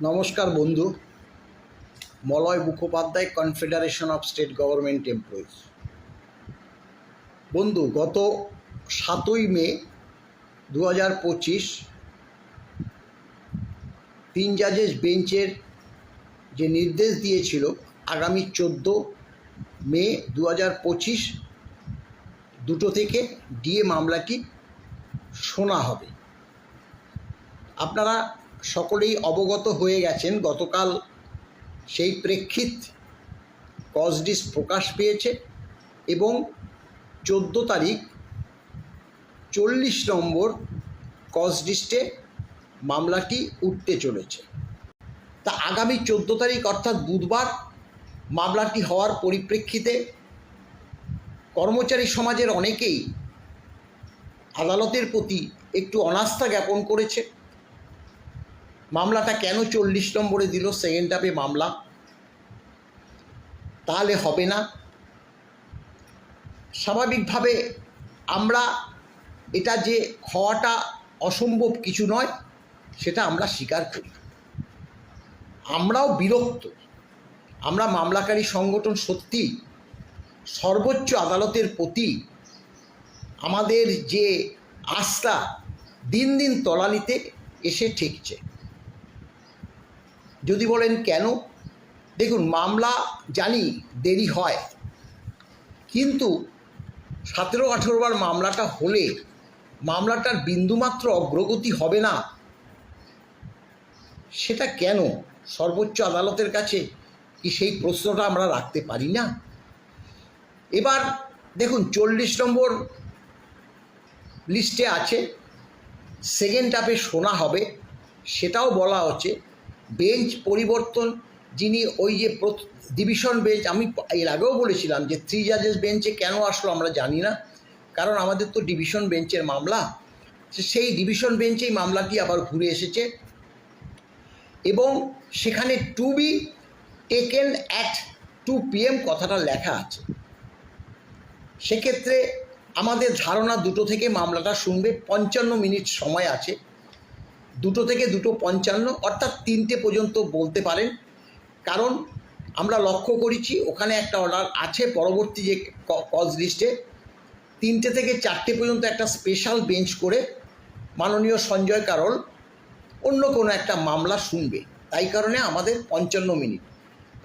নমস্কার বন্ধু। Malay Mukhopadhyay confederation of state government employees বন্ধু, গত সাতই মে দু হাজার পঁচিশ তিন জাজেস বেঞ্চের যে নির্দেশ দিয়েছিল আগামী চোদ্দ মে দু হাজার পঁচিশ, দুটো থেকে ডিএ মামলাটি শোনা হবে। আপনারা সকলেই অবগত হয়ে গেছেন। গতকাল সেই প্রেক্ষিত কজডিস প্রকাশ পেয়েছে এবং চোদ্দ তারিখ চল্লিশ নম্বর কজডিস্টে মামলাটি উঠতে চলেছে। তা আগামী চোদ্দ তারিখ অর্থাৎ বুধবার মামলাটি হওয়ার পরিপ্রেক্ষিতে কর্মচারী সমাজের অনেকেই আদালতের প্রতি একটু অনাস্থা জ্ঞাপন করেছে। মামলাটা কেন চল্লিশ নম্বরে দিল? সেকেন্ড হাফে মামলা। তাহলে হবে না। স্বাভাবিকভাবে আমরা এটা যে হওয়াটা অসম্ভব কিছু নয়, সেটা আমরা স্বীকার করি। আমরাও বিরক্ত। আমরা মামলাকারী সংগঠন সত্যি সর্বোচ্চ আদালতের প্রতি আমাদের যে আস্থা দিন দিন তলানিতে এসে ঠেকছে। যদি বলেন কেন? দেখুন, মামলা জানি দেরি হয়। কিন্তু সতেরো আঠেরো বার মামলাটা হলে মামলাটার বিন্দুমাত্র অগ্রগতি হবে না। সেটা কেন? সর্বোচ্চ আদালতের কাছে কি সেই প্রশ্নটা আমরা রাখতে পারি না? এবার দেখুন, চল্লিশ নম্বর লিস্টে আছে সেকেন্ড হাফে শোনা হবে, সেটাও বলা হচ্ছে। বেঞ্চ পরিবর্তন, যিনি ওই যে ডিভিশন বেঞ্চ আমি এর আগেও বলেছিলাম যে থ্রি জাজেস বেঞ্চে কেন আসলো আমরা জানি না। কারণ আমাদের তো ডিভিশন বেঞ্চের মামলা। সেই ডিভিশন বেঞ্চেই মামলাটি আবার ঘুরে এসেছে। এবং সেখানে to be taken at two PM কথাটা লেখা আছে। সেক্ষেত্রে আমাদের ধারণা দুটো থেকে মামলাটা শুনবে। পঞ্চান্ন মিনিট সময় আছে। দুটো থেকে দুটো পঞ্চান্ন অর্থাৎ তিনটে পর্যন্ত বলতে পারেন। কারণ আমরা লক্ষ্য করেছি, ওখানে একটা অর্ডার আছে পরবর্তী যে কজ লিস্টে তিনটে থেকে চারটে পর্যন্ত একটা স্পেশাল বেঞ্চ করে মাননীয় সঞ্জয় কারল অন্য কোনো একটা মামলা শুনবে। তাই কারণে আমাদের পঞ্চান্ন মিনিট।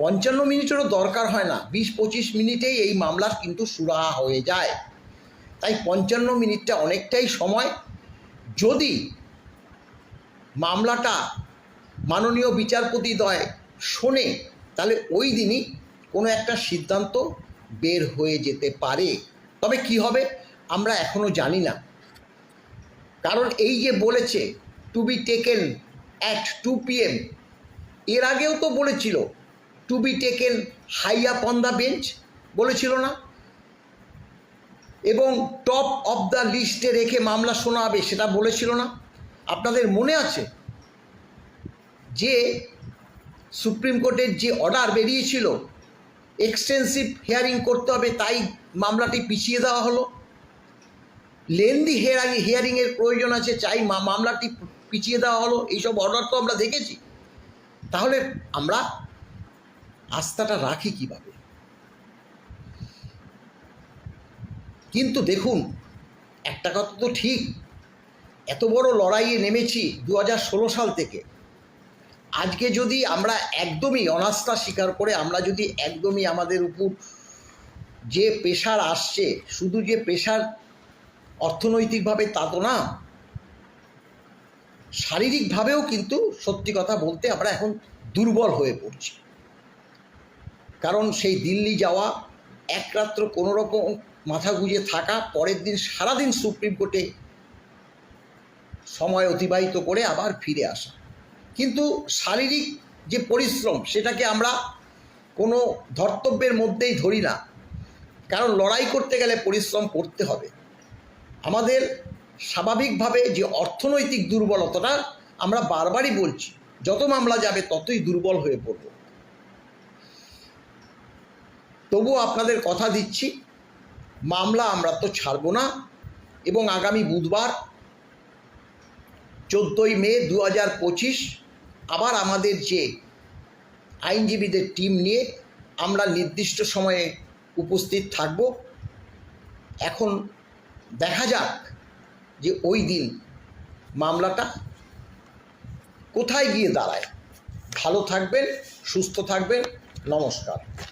পঞ্চান্ন মিনিটেরও দরকার হয় না। বিশ পঁচিশ মিনিটেই এই মামলার কিন্তু সুরাহা হয়ে যায়। তাই পঞ্চান্ন মিনিটটা অনেকটাই সময়। যদি মামলাটা মাননীয় বিচারপতি দয় শোনে, তাহলে ওই দিনই কোনো একটা সিদ্ধান্ত বের হয়ে যেতে পারে। তবে কি হবে, আমরা এখনও জানি না। কারণ এই যে বলেছে to be taken at two PM এর আগেও তো বলেছিল to be taken high up on the bench বলেছিল না। এবং টপ অফ দ্য লিস্টে রেখে মামলা শোনা হবে সেটা বলেছিল না। আপনাদের মনে আছে যে সুপ্রিম কোর্টের যে অর্ডার বেরিয়েছিল এক্সটেন্সিভ হিয়ারিং করতে হবে, তাই মামলাটি পিছিয়ে দেওয়া হলো। লেন্দি হিয়ারিং হিয়ারিংয়ের প্রয়োজন আছে চাই মামলাটি পিছিয়ে দেওয়া হলো। এইসব অর্ডার তো আমরা দেখেছি। তাহলে আমরা আস্থাটা রাখি কীভাবে? কিন্তু দেখুন, একটা কথা তো ঠিক এত বড় লড়াইয়ে নেমেছি দু হাজার ষোলো সাল থেকে। আজকে যদি আমরা একদমই অনাস্থা স্বীকার করে, আমরা যদি একদমই আমাদের উপর যে পেশার আসছে, শুধু যে পেশার অর্থনৈতিকভাবে তা তো না, শারীরিকভাবেও কিন্তু সত্যি কথা বলতে আমরা এখন দুর্বল হয়ে পড়ছি। কারণ সেই দিল্লি যাওয়া, এক রাত্র কোনো রকম মাথা গুঁজে থাকা, পরের দিন সারাদিন সুপ্রিম কোর্টে সময় অতিবাহিত করে আবার ফিরে আসা। কিন্তু শারীরিক যে পরিশ্রম, সেটাকে আমরা কোনো ধর্তব্যের মধ্যেই ধরি না। কারণ লড়াই করতে গেলে পরিশ্রম করতে হবে। আমাদের স্বাভাবিকভাবে যে অর্থনৈতিক দুর্বলতাটা আমরা বারবারই বলছি, যত মামলা যাবে ততই দুর্বল হয়ে পড়ব। তবুও আপনাদের কথা দিচ্ছি, মামলা আমরা তো ছাড়ব না এবং আগামী বুধবার চোদ্দোই মে দু হাজার পঁচিশ আবার আমাদের যে আইনজীবীদের টিম নিয়ে আমরা নির্দিষ্ট সময়ে উপস্থিত থাকব। এখন দেখা যাক যে ওই দিন মামলাটা কোথায় গিয়ে দাঁড়ায়। ভালো থাকবেন, সুস্থ থাকবেন। নমস্কার।